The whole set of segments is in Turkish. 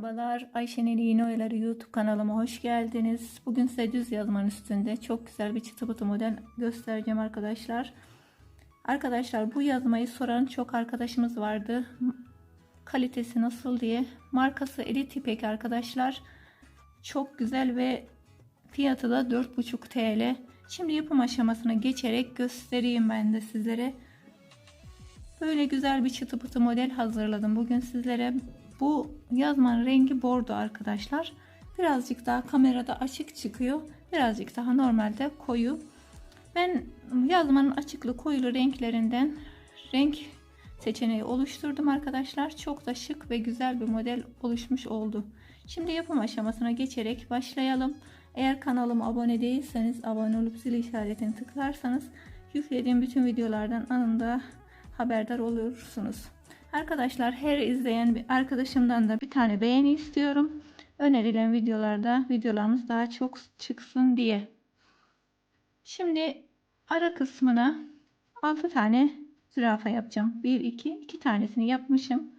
Merhabalar Ayşe'nin İğne Oyaları YouTube kanalıma hoş geldiniz. Bugün size düz yazmanın üstünde çok güzel bir çıtı pıtı model göstereceğim arkadaşlar. Arkadaşlar bu yazmayı soran çok arkadaşımız vardı. Kalitesi nasıl diye. Markası Elit İpek arkadaşlar. Çok güzel ve fiyatı da 4,5 TL. Şimdi yapım aşamasına geçerek göstereyim ben de sizlere. Böyle güzel bir çıtı pıtı model hazırladım bugün sizlere. Bu yazmanın rengi bordo arkadaşlar. Birazcık daha kamerada açık çıkıyor. Birazcık daha normalde koyu. Ben yazmanın açıklı koyulu renklerinden renk seçeneği oluşturdum arkadaşlar. Çok da şık ve güzel bir model oluşmuş oldu. Şimdi yapım aşamasına geçerek başlayalım. Eğer kanalıma abone değilseniz abone olup zil işaretini tıklarsanız yüklediğim bütün videolardan anında haberdar olursunuz. Arkadaşlar her izleyen bir arkadaşımdan da bir tane beğeni istiyorum. Önerilen videolarda videolarımız daha çok çıksın diye. Şimdi ara kısmına 6 tane zürafa yapacağım. 1 2 2 tanesini yapmışım.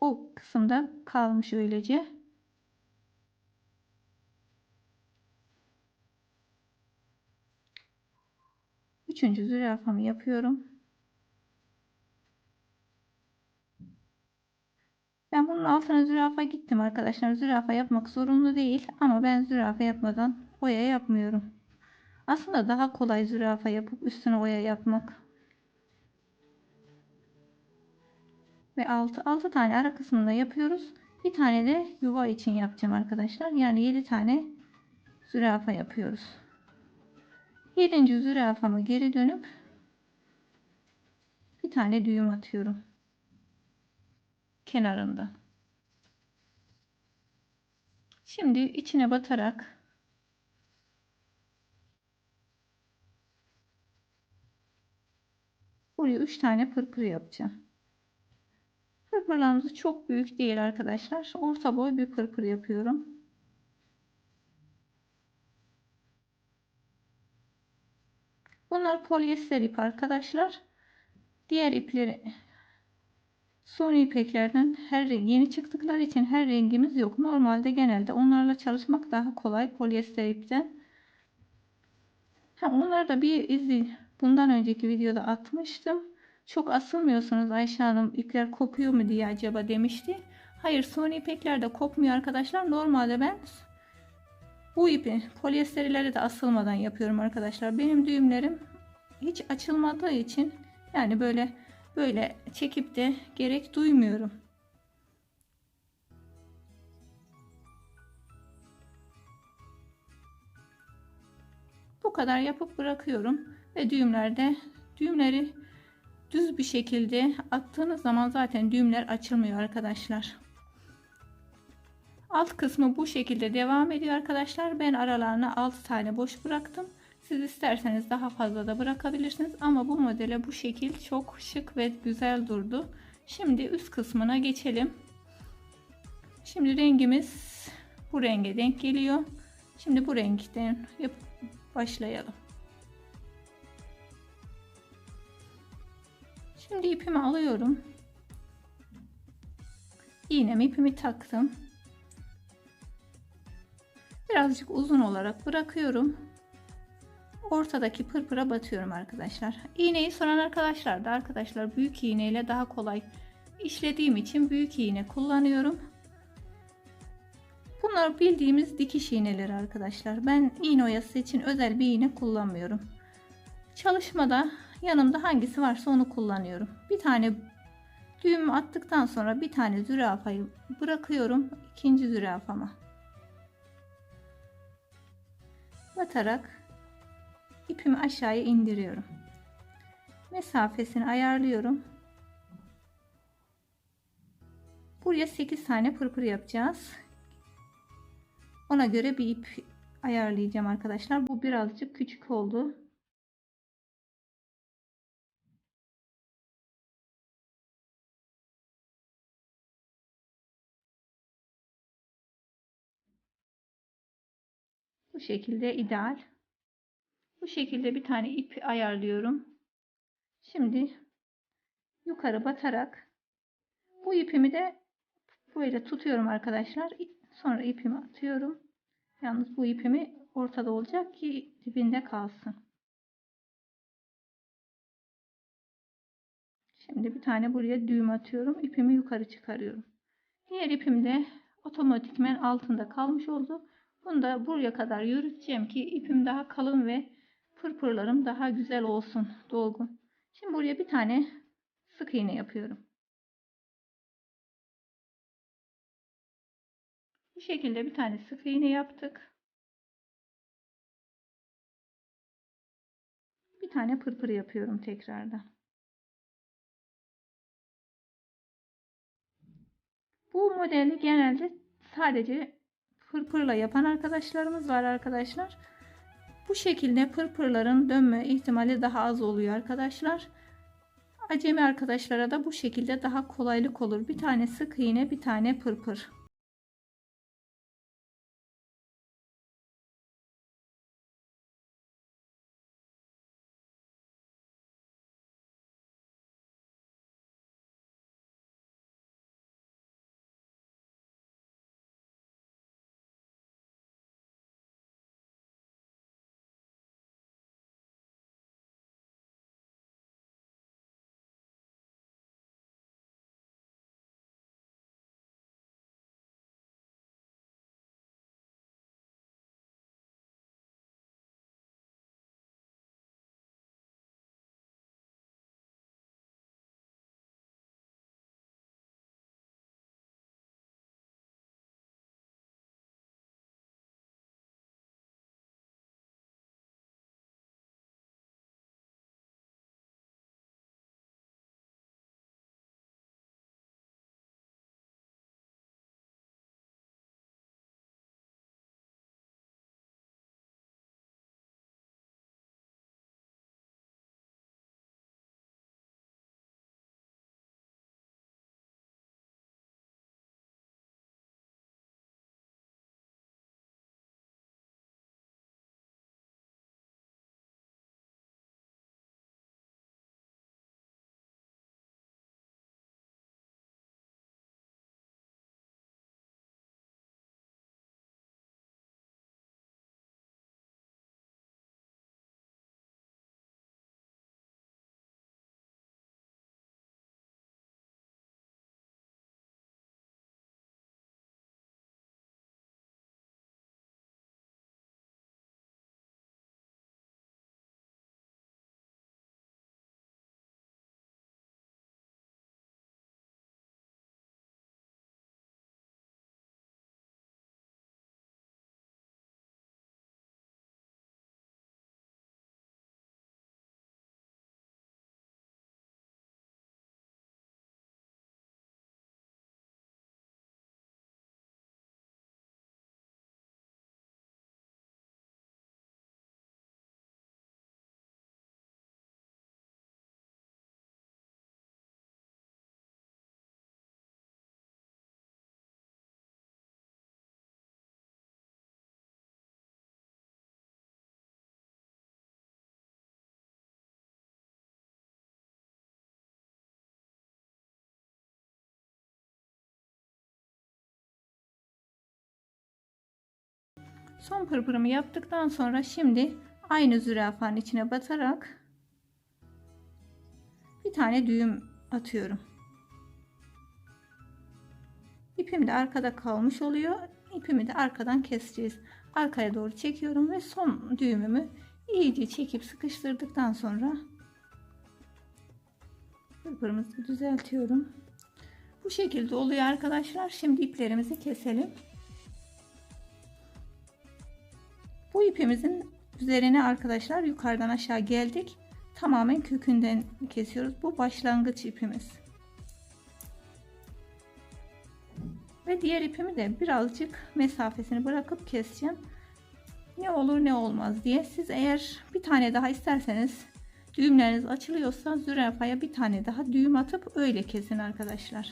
O kısımda kalmış öylece. Üçüncü zürafamı yapıyorum. Ben bunun altına zürafa gittim arkadaşlar. Zürafa yapmak zorunlu değil. Ama ben zürafa yapmadan oya yapmıyorum. Aslında daha kolay zürafa yapıp üstüne oya yapmak. Ve 6, 6 tane ara kısmında yapıyoruz. Bir tane de yuva için yapacağım arkadaşlar. Yani 7 tane zürafa yapıyoruz. 7. zürafamı geri dönüp bir tane düğüm atıyorum kenarında. Şimdi içine batarak buraya 3 tane pırpır yapacağım. Pırpırlarımız çok büyük değil arkadaşlar. Orta boy bir pırpır yapıyorum. Bunlar polyester ip arkadaşlar. Diğer ipleri Son ipeklerden her yeni çıktıkları için her rengimiz yok. Normalde genelde onlarla çalışmak daha kolay polyester ipten. Ha, da bir izi bundan önceki videoda atmıştım. Çok asılmıyorsunuz Ayşe Hanım ipler kopuyor mu diye acaba demişti. Hayır son ipekler de kopmuyor arkadaşlar. Normalde ben bu ipi polyesterleri de asılmadan yapıyorum arkadaşlar. Benim düğümlerim hiç açılmadığı için yani böyle böyle çekip de gerek duymuyorum. Bu kadar yapıp bırakıyorum ve düğümlerde düğümleri düz bir şekilde attığınız zaman zaten düğümler açılmıyor arkadaşlar. Alt kısmı bu şekilde devam ediyor arkadaşlar. Ben aralarına 6 tane boş bıraktım. Siz isterseniz daha fazla da bırakabilirsiniz ama bu modele bu şekil çok şık ve güzel durdu. Şimdi üst kısmına geçelim. Şimdi rengimiz bu renge denk geliyor. Şimdi bu renkten başlayalım. Şimdi ipimi alıyorum. İğnemi ipimi taktım. Birazcık uzun olarak bırakıyorum ortadaki pırpıra batıyorum arkadaşlar. İğneyi soran arkadaşlar da arkadaşlar büyük iğneyle daha kolay işlediğim için büyük iğne kullanıyorum. Bunlar bildiğimiz dikiş iğneleri arkadaşlar. Ben iğne oyası için özel bir iğne kullanmıyorum. Çalışmada yanımda hangisi varsa onu kullanıyorum. Bir tane düğümü attıktan sonra bir tane zürafayı bırakıyorum ikinci zürafama. Batarak ipimi aşağıya indiriyorum. Mesafesini ayarlıyorum. Buraya 8 tane pırpır yapacağız. Ona göre bir ip ayarlayacağım arkadaşlar. Bu birazcık küçük oldu. Bu şekilde ideal. Bu şekilde bir tane ip ayarlıyorum. Şimdi yukarı batarak bu ipimi de Böyle tutuyorum arkadaşlar. Sonra ipimi atıyorum. Yalnız bu ipimi ortada olacak ki dibinde kalsın. Şimdi bir tane buraya düğüm atıyorum. İpimi yukarı çıkarıyorum. Diğer ipim de otomatikmen altında kalmış oldu. Bunu da buraya kadar yürüteceğim ki ipim daha kalın ve pırpırlarım daha güzel olsun dolgun. Şimdi buraya bir tane sık iğne yapıyorum. Bu şekilde bir tane sık iğne yaptık. Bir tane pırpır yapıyorum tekrardan. Bu modeli genelde sadece pırpırla yapan arkadaşlarımız var arkadaşlar. Bu şekilde pırpırların dönme ihtimali daha az oluyor arkadaşlar. Acemi arkadaşlara da bu şekilde daha kolaylık olur. Bir tane sık iğne bir tane pırpır. Son pırpırımı yaptıktan sonra şimdi aynı zürafanın içine batarak bir tane düğüm atıyorum. İpim de arkada kalmış oluyor. İpimi de arkadan keseceğiz. Arkaya doğru çekiyorum ve son düğümümü iyice çekip sıkıştırdıktan sonra pırpırımızı düzeltiyorum. Bu şekilde oluyor arkadaşlar. Şimdi iplerimizi keselim. Bu ipimizin üzerine arkadaşlar yukarıdan aşağı geldik. Tamamen kökünden kesiyoruz. Bu başlangıç ipimiz. Ve diğer ipimi de birazcık mesafesini bırakıp keseceğim. Ne olur ne olmaz diye. Siz eğer bir tane daha isterseniz düğümleriniz açılıyorsa zürafaya bir tane daha düğüm atıp öyle kesin arkadaşlar.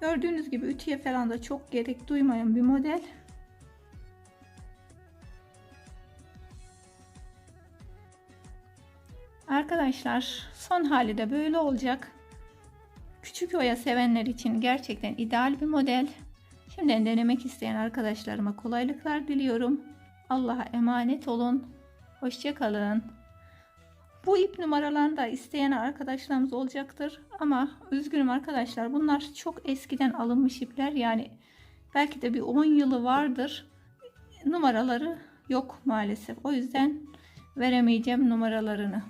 Gördüğünüz gibi ütüye falan da çok gerek duymayan bir model. Arkadaşlar son hali de böyle olacak. Küçük oya sevenler için gerçekten ideal bir model. Şimdiden denemek isteyen arkadaşlarıma kolaylıklar diliyorum. Allah'a emanet olun. Hoşçakalın. Bu ip numaralarını da isteyen arkadaşlarımız olacaktır. Ama üzgünüm arkadaşlar bunlar çok eskiden alınmış ipler. Yani belki de bir 10 yılı vardır. Numaraları yok maalesef. O yüzden veremeyeceğim numaralarını.